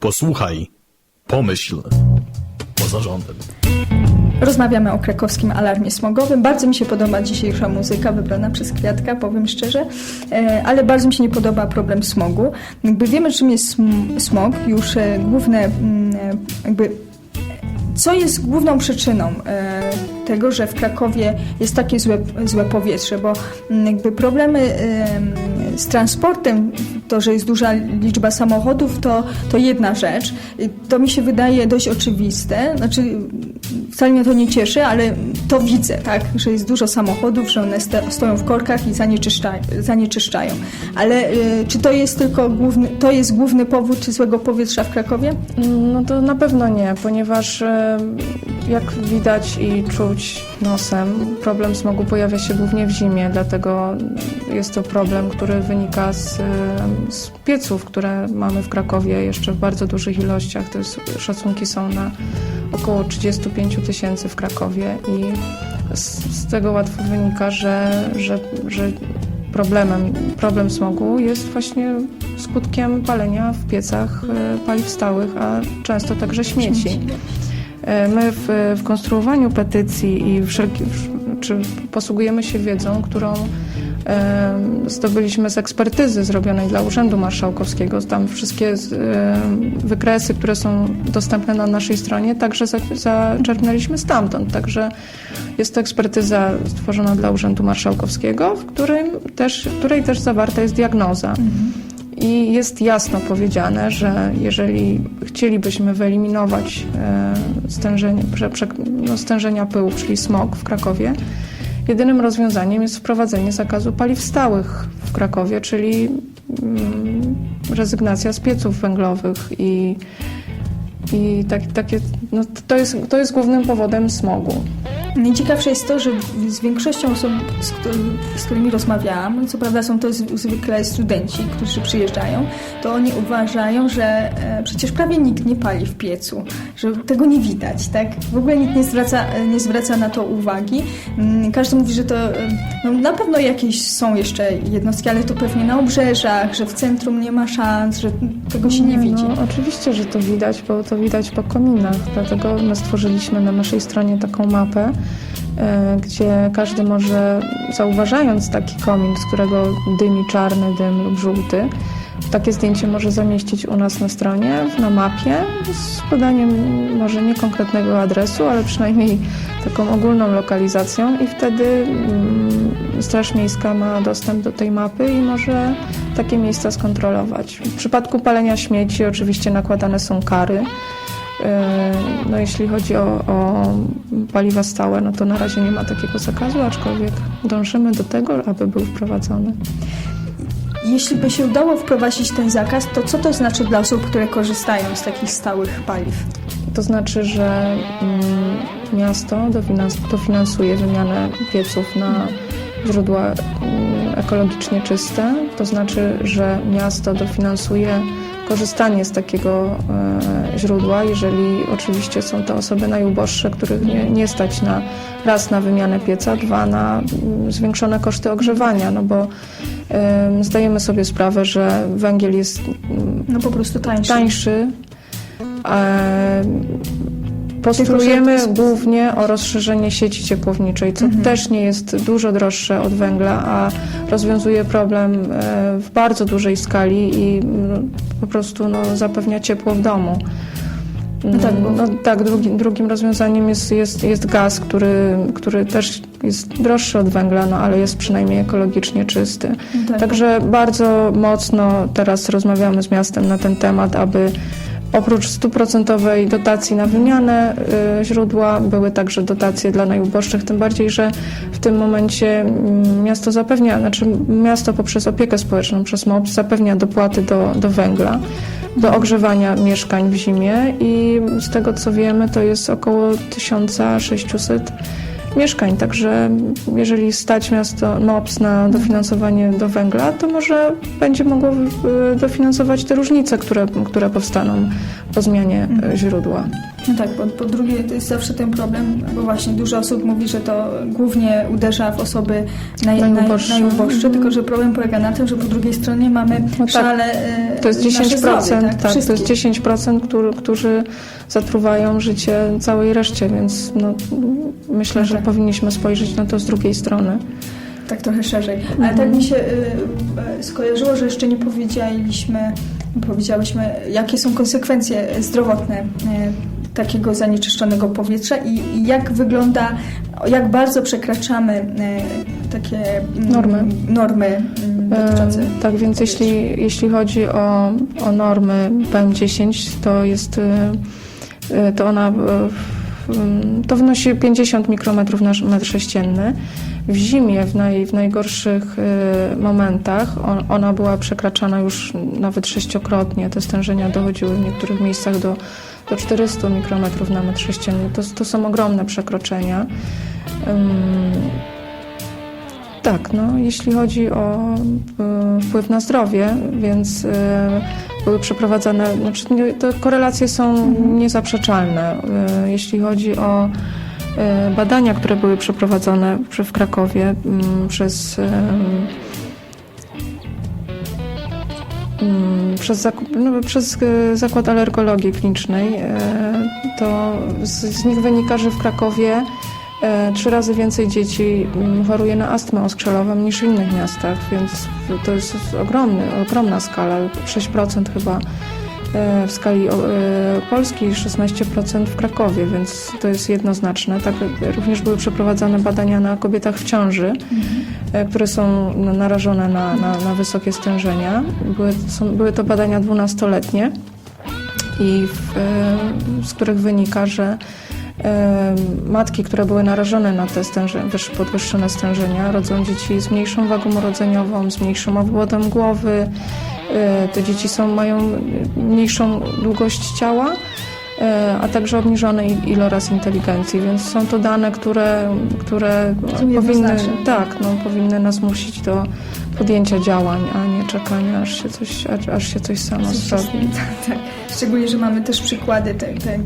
Posłuchaj, pomyśl. Poza rządem. Rozmawiamy o krakowskim alarmie smogowym. Bardzo mi się podoba dzisiejsza muzyka wybrana przez Kwiatka, powiem szczerze, E, ale bardzo mi się nie podoba problem smogu. Jakby wiemy, czym jest sm- smog, już e, główne mm, e, jakby co jest główną przyczyną tego, że w Krakowie jest takie złe, złe powietrze, bo mm, jakby problemy z transportem, to, że jest duża liczba samochodów, to, to jedna rzecz. To mi się wydaje dość oczywiste. Znaczy, wcale mnie to nie cieszy, ale to widzę, tak, że jest dużo samochodów, że one sto- stoją w korkach i zanieczyszczają. zanieczyszczają. Ale e, czy to jest tylko główny, to jest główny powód złego powietrza w Krakowie? No to na pewno nie, ponieważ e, jak widać i czuć nosem, problem smogu pojawia się głównie w zimie, dlatego jest to problem, który wynika z, e, z pieców, które mamy w Krakowie jeszcze w bardzo dużych ilościach. To jest, szacunki są na około 35 tysięcy w Krakowie i z, z tego łatwo wynika, że, że, że problemem, problem smogu jest właśnie skutkiem palenia w piecach e, paliw stałych, a często także śmieci. E, My w, w konstruowaniu petycji i wszelki, w- czy posługujemy się wiedzą, którą zdobyliśmy z ekspertyzy zrobionej dla Urzędu Marszałkowskiego. Tam wszystkie wykresy, które są dostępne na naszej stronie, także za- zaczerpnęliśmy stamtąd. Także jest to ekspertyza stworzona dla Urzędu Marszałkowskiego, w którym też, w której też zawarta jest diagnoza. I jest jasno powiedziane, że jeżeli chcielibyśmy wyeliminować e, stężenie, no, stężenia pyłów, czyli smog w Krakowie, jedynym rozwiązaniem jest wprowadzenie zakazu paliw stałych w Krakowie, czyli mm, rezygnacja z pieców węglowych i, i tak, takie, no, to, jest, to jest głównym powodem smogu. Najciekawsze jest to, że z większością osób, z, któ- z którymi rozmawiałam, co prawda są to zwykle studenci, którzy przyjeżdżają, to oni uważają, że e, przecież prawie nikt nie pali w piecu, że tego nie widać, tak? W ogóle nikt nie zwraca, e, nie zwraca na to uwagi. Mm, Każdy mówi, że to e, no, na pewno jakieś są jeszcze jednostki, ale to pewnie na obrzeżach, że w centrum nie ma szans, że tego się nie widzi. No, oczywiście, że to widać, bo to widać po kominach. Dlatego my stworzyliśmy na naszej stronie taką mapę, gdzie każdy może, zauważając taki komin, z którego dymi czarny dym lub żółty, takie zdjęcie może zamieścić u nas na stronie, na mapie, z podaniem może nie konkretnego adresu, ale przynajmniej taką ogólną lokalizacją i wtedy mm, Straż Miejska ma dostęp do tej mapy i może takie miejsca skontrolować. W przypadku palenia śmieci oczywiście nakładane są kary. Yy, No jeśli chodzi o, o paliwa stałe, no to na razie nie ma takiego zakazu, aczkolwiek dążymy do tego, aby był wprowadzony. Jeśli by się udało wprowadzić ten zakaz, to co to znaczy dla osób, które korzystają z takich stałych paliw? To znaczy, że mm, miasto dofinans- dofinansuje wymianę pieców na źródła mm, ekologicznie czyste. To znaczy, że miasto dofinansuje korzystanie z takiego e, źródła, jeżeli oczywiście są to osoby najuboższe, których nie, nie stać na raz na wymianę pieca, dwa na mm, zwiększone koszty ogrzewania, no bo em, zdajemy sobie sprawę, że węgiel jest mm, No po prostu tańszy. tańszy. Postulujemy głównie o rozszerzenie sieci ciepłowniczej, co też nie jest dużo droższe od węgla, a rozwiązuje problem e, w bardzo dużej skali i mm, po prostu no, zapewnia ciepło w domu. No tak, bo- no, tak drugim, drugim rozwiązaniem jest, jest, jest gaz, który, który też jest droższy od węgla, no, ale jest przynajmniej ekologicznie czysty. No tak. Także bardzo mocno teraz rozmawiamy z miastem na ten temat, aby oprócz stuprocentowej dotacji na wymianę y, źródła były także dotacje dla najuboższych, tym bardziej, że w tym momencie mm, miasto zapewnia, znaczy miasto poprzez opiekę społeczną, przez MOP zapewnia dopłaty do, do węgla, do ogrzewania mieszkań w zimie i z tego co wiemy to jest około 1600 mieszkań. Także jeżeli stać miasto MOPS na dofinansowanie do węgla, to może będzie mogło y, dofinansować te różnice, które, które powstaną po zmianie y, źródła. No tak, bo po drugie to jest zawsze ten problem, bo właśnie dużo osób mówi, że to głównie uderza w osoby naj, naj, Najuboższe. najuboższe, tylko że problem polega na tym, że po drugiej stronie mamy No tak. szale e, To jest 10%, nasze zdrowie, tak, to jest Wszystkich. 10%, który, którzy zatruwają życie całej reszcie, więc no, myślę, No że tak. powinniśmy spojrzeć na to z drugiej strony. Tak trochę szerzej. Ale tak mi się y, y, skojarzyło, że jeszcze nie powiedzieliśmy, powiedziałyśmy, jakie są konsekwencje zdrowotne y, takiego zanieczyszczonego powietrza i, jak wygląda, jak bardzo przekraczamy y, takie mm, Normy. normy mm, dotyczące. E, tak więc jeśli, jeśli chodzi o, o normy PM10, to jest e, e, to ona e, to wynosi 50 mikrometrów na metr sześcienny. W zimie, w, naj, w najgorszych e, momentach, on, ona była przekraczana już nawet sześciokrotnie. Te stężenia dochodziły w niektórych miejscach do, do 400 mikrometrów na metr sześcienny. To, to są ogromne przekroczenia. Tak, no, jeśli chodzi o y, wpływ na zdrowie, więc y, były przeprowadzane, znaczy te korelacje są niezaprzeczalne. Y, jeśli chodzi o y, badania, które były przeprowadzone w Krakowie mm, przez mm, przez, no, przez y, Zakład Alergologii Klinicznej, y, to z, z nich wynika, że w Krakowie e, trzy razy więcej dzieci mm, choruje na astmę oskrzelową niż w innych miastach, więc to jest ogromny, ogromna skala, 6% chyba e, w skali e, Polski i 16% w Krakowie, więc to jest jednoznaczne. Tak, e, również były przeprowadzane badania na kobietach w ciąży, e, które są narażone na, na, na wysokie stężenia. Były, są, były to badania dwunastoletnie i w, e, z których wynika, że e, matki, które były narażone na te stęże, wyż- podwyższone stężenia, rodzą dzieci z mniejszą wagą urodzeniową, z mniejszym obwodem głowy. E, Te dzieci są, mają mniejszą długość ciała, e, a także obniżony iloraz inteligencji, więc są to dane, które, które powinny, jednoznaczne. tak, no, powinny nas zmusić do podjęcia działań, a nie czekania, aż się coś, aż, aż się coś samo zrobi. Tak, tak. Szczególnie, że mamy też przykłady te, te,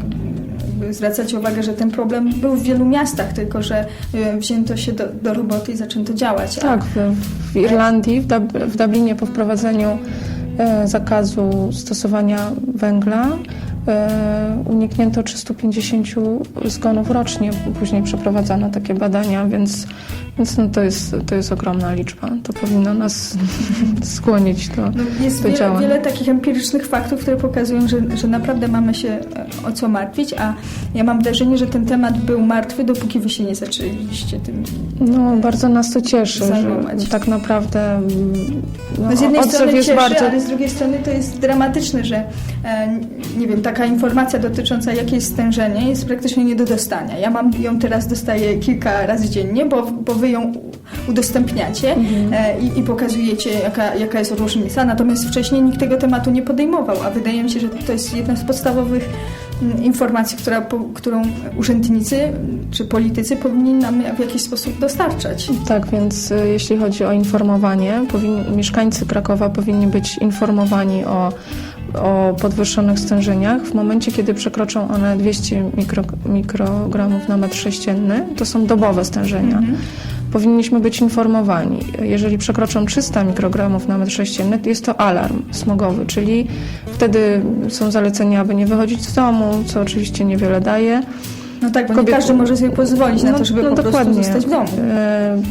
zwracacie uwagę, że ten problem był w wielu miastach, tylko że y, wzięto się do, do roboty i zaczęto działać. A- Tak, w, w Irlandii, w, Dub, w Dublinie po wprowadzeniu e, zakazu stosowania węgla e, uniknięto 350 zgonów rocznie. Później przeprowadzano takie badania, więc, więc no to, jest, to jest ogromna liczba. To powinno nas skłonić do, No, jest do wiele, działań. wiele takich empirycznych faktów, które pokazują, że, że naprawdę mamy się e, o co martwić, a ja mam wrażenie, że ten temat był martwy, dopóki wy się nie zaczęliście tym. No, bardzo nas to cieszy, Zajmować. że tak naprawdę mm, no, No z jednej strony cieszy, bardzo... ale z drugiej strony to jest dramatyczne, że e, nie wiem, taka informacja dotycząca jakie jest stężenie jest praktycznie nie do dostania. Ja mam ją teraz dostaję kilka razy dziennie, bo, bo wy ją udostępniacie e, i, i pokazujecie jaka, jaka jest różnica, natomiast wcześniej nikt tego tematu nie podejmował, a wydaje mi się, że to jest jedna z podstawowych mm, informacji, która, po, którą urzędnicy czy politycy powinni nam w jakiś sposób dostarczać. Tak, więc y, jeśli chodzi o informowanie, powin, mieszkańcy Krakowa powinni być informowani o, o podwyższonych stężeniach. W momencie, kiedy przekroczą one 200 mikro, mikrogramów na metr sześcienny, to są dobowe stężenia. Powinniśmy być informowani. Jeżeli przekroczą 300 mikrogramów na metr sześcienny, to jest to alarm smogowy, czyli wtedy są zalecenia, aby nie wychodzić z domu, co oczywiście niewiele daje. No tak, bo Kobiety- nie każdy może sobie pozwolić na to, żeby po prostu zostać w domu. E,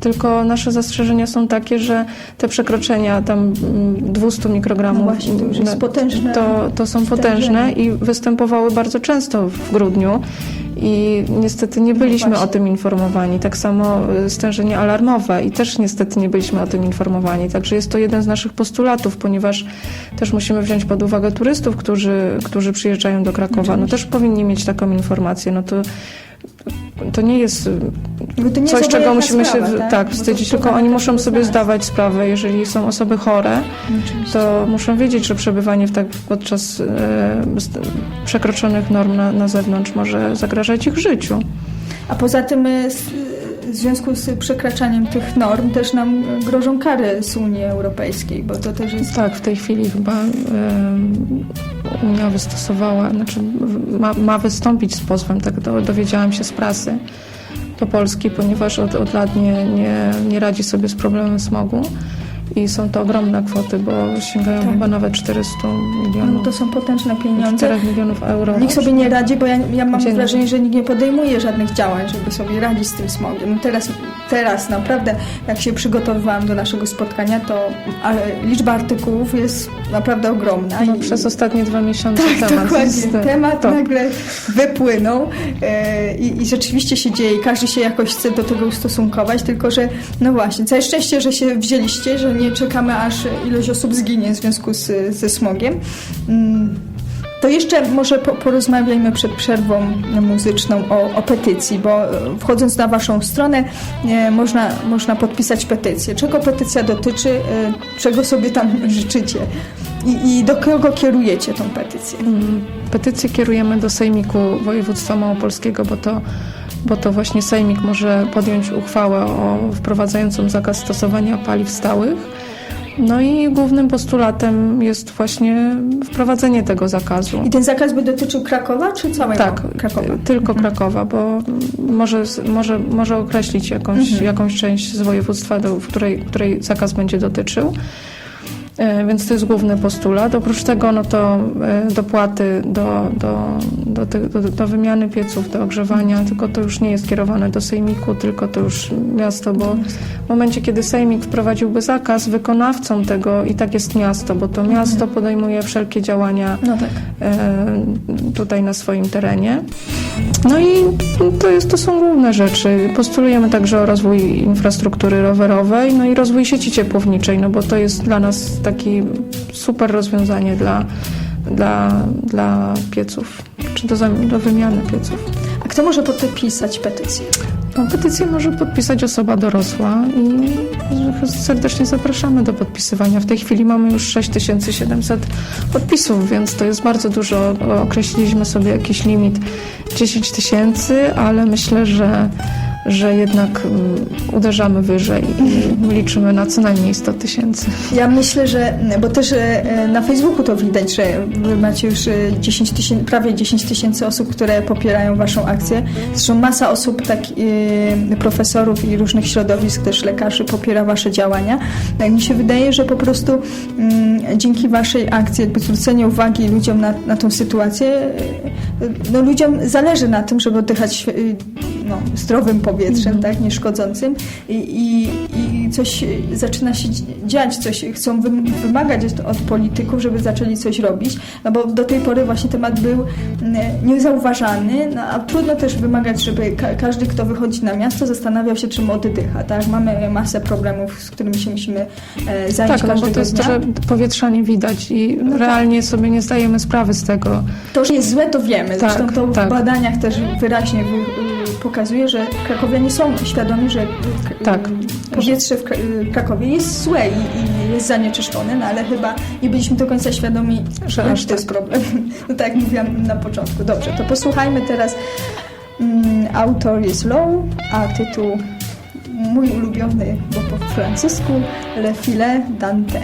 tylko nasze zastrzeżenia są takie, że te przekroczenia tam mm, 200 mikrogramów No właśnie, to już jest mm, potężne to, to są potężne i występowały bardzo często w grudniu i niestety nie byliśmy o No właśnie. tym informowani. Tak samo y, stężenie alarmowe i też niestety nie byliśmy o tym informowani. Także jest to jeden z naszych postulatów, ponieważ też musimy wziąć pod uwagę turystów, którzy, którzy przyjeżdżają do Krakowa. No też powinni mieć taką informację. No to to nie jest coś, czego musimy sprawa, się tak? tak, wstydzić, tylko oni muszą sobie zdawać sprawę, jeżeli są osoby chore, Oczywiście. to muszą wiedzieć, że przebywanie w tak podczas e, przekroczonych norm na, na zewnątrz może zagrażać ich życiu. A poza tym y, s- w związku z przekraczaniem tych norm też nam grożą kary z Unii Europejskiej, bo to też jest... Tak, w tej chwili chyba em, Unia wystosowała, znaczy ma, ma wystąpić z pozwem, tak do, dowiedziałam się z prasy do Polski, ponieważ od, od lat nie, nie, nie radzi sobie z problemem smogu i są to ogromne kwoty, bo sięgają Tak. chyba nawet 400 No, milionów, to są potężne pieniądze. 4 milionów euro. Nikt sobie nie radzi, bo ja, ja mam Dziennie. wrażenie, że nikt nie podejmuje żadnych działań, żeby sobie radzić z tym smogiem. No teraz, teraz naprawdę, jak się przygotowywałam do naszego spotkania, to liczba artykułów jest naprawdę ogromna. No, i- przez ostatnie dwa miesiące tak, temat dokładnie. jest, Temat to, nagle wypłynął e, i, i rzeczywiście się dzieje. Każdy się jakoś chce do tego ustosunkować, tylko że no właśnie, całe szczęście, że się wzięliście, że nie czekamy aż ilość osób zginie w związku z, ze smogiem. Mm. To jeszcze może po, porozmawiajmy przed przerwą muzyczną o, o petycji, bo e, wchodząc na Waszą stronę e, można, można podpisać petycję. Czego petycja dotyczy, e, czego sobie tam życzycie i, i do kogo kierujecie tą petycję? Mm, Petycję kierujemy do Sejmiku Województwa Małopolskiego, bo to, bo to właśnie Sejmik może podjąć uchwałę o wprowadzającą zakaz stosowania paliw stałych. No i głównym postulatem jest właśnie wprowadzenie tego zakazu. I ten zakaz by dotyczył Krakowa czy całego Tak, Krakowa? tylko Krakowa, bo może, może, może określić jakąś, Mhm. jakąś część z województwa, do, w której, której zakaz będzie dotyczył. E, Więc to jest główny postulat. Oprócz tego no to e, dopłaty do, do, do, do, do wymiany pieców, do ogrzewania, tylko to już nie jest kierowane do sejmiku, tylko to już miasto, bo w momencie, kiedy sejmik wprowadziłby zakaz, wykonawcą tego i tak jest miasto, bo to miasto podejmuje wszelkie działania No tak. e, tutaj na swoim terenie. No i to, jest, to są główne rzeczy. Postulujemy także o rozwój infrastruktury rowerowej, no i rozwój sieci ciepłowniczej, no bo to jest dla nas taki super rozwiązanie dla, dla, dla pieców, czy do, do wymiany pieców. A kto może podpisać petycję? No, petycję może podpisać osoba dorosła i serdecznie zapraszamy do podpisywania. W tej chwili mamy już 6700 podpisów, więc to jest bardzo dużo. Określiliśmy sobie jakiś limit 10 tysięcy, ale myślę, że, że jednak mm, uderzamy wyżej i liczymy na co najmniej 100 tysięcy. Ja myślę, że, bo też e, na Facebooku to widać, że wy macie już e, 10 tysięcy, prawie 10 tysięcy osób, które popierają waszą akcję. Zresztą masa osób, tak, e, profesorów i różnych środowisk, też lekarzy popiera wasze działania. Tak mi się wydaje, że po prostu mm, dzięki waszej akcji, jakby zwrócenie uwagi ludziom na, na tą sytuację, e, no ludziom zależy na tym, żeby oddychać e, no, zdrowym powietrzem, tak, nieszkodzącym. I, i coś zaczyna się dziać, coś chcą wym- wymagać od, polityków, żeby zaczęli coś robić, no bo do tej pory właśnie temat był mm, niezauważany, no, a trudno też wymagać, żeby ka- każdy, kto wychodzi na miasto, zastanawiał się, czym oddycha, tak, mamy masę problemów, z którymi się musimy e, zająć Tak, no bo to jest to, dnia. że powietrza nie widać i No tak. realnie sobie nie zdajemy sprawy z tego. To, że jest złe, to wiemy. Tak, Zresztą to tak. w badaniach też wyraźnie wy, pokazuje, że krakowianie są świadomi, że Tak. Powietrze w Kra- Krakowie jest złe i, i jest zanieczyszczone, no ale chyba nie byliśmy do końca świadomi, Że że aż to jest problem. No tak jak mówiłam na początku. Dobrze, to posłuchajmy teraz. Mm, autor jest Low, a tytuł mój ulubiony, bo po francusku Le Filet Dante.